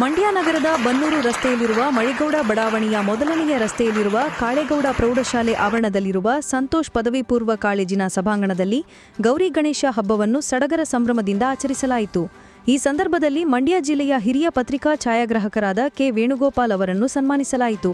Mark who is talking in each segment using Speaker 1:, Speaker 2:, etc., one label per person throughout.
Speaker 1: ಮಂಡ್ಯ ನಗರದ ಬನ್ನೂರು ರಸ್ತೆಯಲ್ಲಿರುವ ಮಳಿಗೌಡ ಬಡಾವಣೆಯ ಮೊದಲನೆಯ ರಸ್ತೆಯಲ್ಲಿರುವ ಕಾಳೇಗೌಡ ಪ್ರೌಢಶಾಲೆ ಆವರಣದಲ್ಲಿರುವ ಸಂತೋಷ್ ಪದವಿ ಪೂರ್ವ ಕಾಲೇಜಿನ ಸಭಾಂಗಣದಲ್ಲಿ ಗೌರಿ ಗಣೇಶ ಹಬ್ಬವನ್ನು ಸಡಗರ ಸಂಭ್ರಮದಿಂದ ಆಚರಿಸಲಾಯಿತು. ಈ ಸಂದರ್ಭದಲ್ಲಿ ಮಂಡ್ಯ ಜಿಲ್ಲೆಯ ಹಿರಿಯ ಪತ್ರಿಕಾ ಛಾಯಾಗ್ರಾಹಕರಾದ ಕೆ ವೇಣುಗೋಪಾಲ್ ಅವರನ್ನು ಸನ್ಮಾನಿಸಲಾಯಿತು.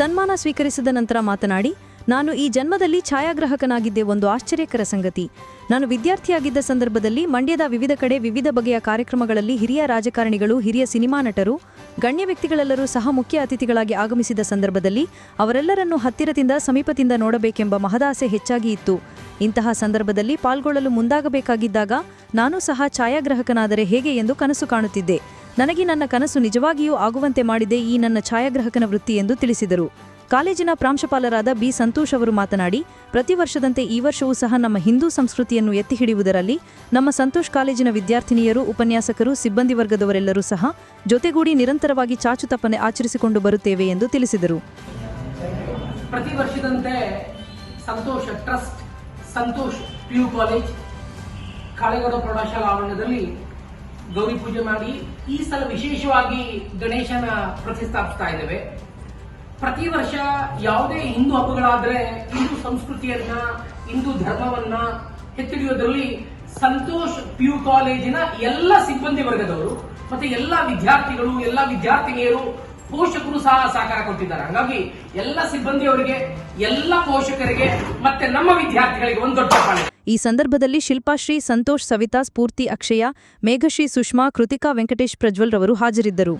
Speaker 1: ಸನ್ಮಾನ ಸ್ವೀಕರಿಸಿದ ನಂತರ ಮಾತನಾಡಿ ನಾನು ಈ ಜನ್ಮದಲ್ಲಿ ಛಾಯಾಗ್ರಾಹಕನಾಗಿದ್ದೆ ಒಂದು ಆಶ್ಚರ್ಯಕರ ಸಂಗತಿ. ನಾನು ವಿದ್ಯಾರ್ಥಿಯಾಗಿದ್ದ ಸಂದರ್ಭದಲ್ಲಿ ಮಂಡ್ಯದ ವಿವಿಧ ಕಡೆ ವಿವಿಧ ಬಗೆಯ ಕಾರ್ಯಕ್ರಮಗಳಲ್ಲಿ ಹಿರಿಯ ರಾಜಕಾರಣಿಗಳು, ಹಿರಿಯ ಸಿನಿಮಾ ನಟರು, ಗಣ್ಯ ವ್ಯಕ್ತಿಗಳೆಲ್ಲರೂ ಸಹ ಮುಖ್ಯ ಅತಿಥಿಗಳಾಗಿ ಆಗಮಿಸಿದ ಸಂದರ್ಭದಲ್ಲಿ ಅವರೆಲ್ಲರನ್ನು ಹತ್ತಿರದಿಂದ ಸಮೀಪದಿಂದ ನೋಡಬೇಕೆಂಬ ಮಹದಾಸೆ ಹೆಚ್ಚಾಗಿ ಇತ್ತು. ಇಂತಹ ಸಂದರ್ಭದಲ್ಲಿ ಪಾಲ್ಗೊಳ್ಳಲು ಮುಂದಾಗಬೇಕಾಗಿದ್ದಾಗ ನಾನು ಸಹ ಛಾಯಾಗ್ರಾಹಕನಾದರೆ ಹೇಗೆ ಎಂದು ಕನಸು ಕಾಣುತ್ತಿದ್ದೆ. ನನಗೆ ನನ್ನ ಕನಸು ನಿಜವಾಗಿಯೂ ಆಗುವಂತೆ ಮಾಡಿದೆ ಈ ನನ್ನ ಛಾಯಾಗ್ರಾಹಕನ ವೃತ್ತಿ ಎಂದು ತಿಳಿಸಿದರು. ಕಾಲೇಜಿನ ಪ್ರಾಂಶುಪಾಲರಾದ ಬಿ ಸಂತೋಷ್ ಅವರು ಮಾತನಾಡಿ, ಪ್ರತಿ ವರ್ಷದಂತೆ ಈ ವರ್ಷವೂ ಸಹ ನಮ್ಮ ಹಿಂದೂ ಸಂಸ್ಕೃತಿಯನ್ನು ಎತ್ತಿ ಹಿಡಿಯುವುದರಲ್ಲಿ ನಮ್ಮ ಸಂತೋಷ್ ಕಾಲೇಜಿನ ವಿದ್ಯಾರ್ಥಿನಿಯರು, ಉಪನ್ಯಾಸಕರು, ಸಿಬ್ಬಂದಿ ವರ್ಗದವರೆಲ್ಲರೂ ಸಹ ಜೊತೆಗೂಡಿ ನಿರಂತರವಾಗಿ ಚಾಚು ತಪ್ಪನೆ ಆಚರಿಸಿಕೊಂಡು ಬರುತ್ತೇವೆ ಎಂದು ತಿಳಿಸಿದರು.
Speaker 2: ಪ್ರತಿ ವರ್ಷದಂತೆ Santosha trust, Santosh P U college ಪ್ರೌಢಶಾಲಾ ಗೌರಿ ಪೂಜೆ ಮಾಡಿ ಈ ಸಲ ವಿಶೇಷವಾಗಿ ಗಣೇಶನ ಪ್ರತಿಷ್ಠಾಪಿಸ್ತಾ ಇದ್ದೇವೆ. ಪ್ರತಿ ವರ್ಷ ಯಾವುದೇ ಹಿಂದೂ ಹಬ್ಬಗಳಾದ್ರೆ ಹಿಂದೂ ಸಂಸ್ಕೃತಿಯನ್ನ, ಹಿಂದೂ ಧರ್ಮವನ್ನ ಎತ್ತಿಡಿಯೋದ್ರಲ್ಲಿ ಸಂತೋಷ್ ಪಿ ಯು ಕಾಲೇಜಿನ ಎಲ್ಲ ಸಿಬ್ಬಂದಿ ವರ್ಗದವರು ಮತ್ತೆ ಎಲ್ಲ ವಿದ್ಯಾರ್ಥಿಗಳು, ಎಲ್ಲ ವಿದ್ಯಾರ್ಥಿನಿಯರು ಪೋಷಕರು ಸಹ ಸಹಕಾರ ಕೊಟ್ಟಿದ್ದಾರೆ. ಹಾಗಾಗಿ ಎಲ್ಲ ಸಿಬ್ಬಂದಿಯವರಿಗೆ, ಎಲ್ಲ ಪೋಷಕರಿಗೆ ಮತ್ತೆ ನಮ್ಮ ವಿದ್ಯಾರ್ಥಿಗಳಿಗೆ ಒಂದು ದೊಡ್ಡ
Speaker 1: ಈ ಸಂದರ್ಭದಲ್ಲಿ ಶಿಲ್ಪಾಶ್ರೀ ಸಂತೋಷ್, ಸವಿತಾ, ಸ್ಫೂರ್ತಿ, ಅಕ್ಷಯ, ಮೇಘಶ್ರೀ ಸುಷ್ಮಾ, ಕೃತಿಕಾ ವೆಂಕಟೇಶ್ ಪ್ರಜ್ವಲ್ ರವರು ಹಾಜರಿದ್ದರು.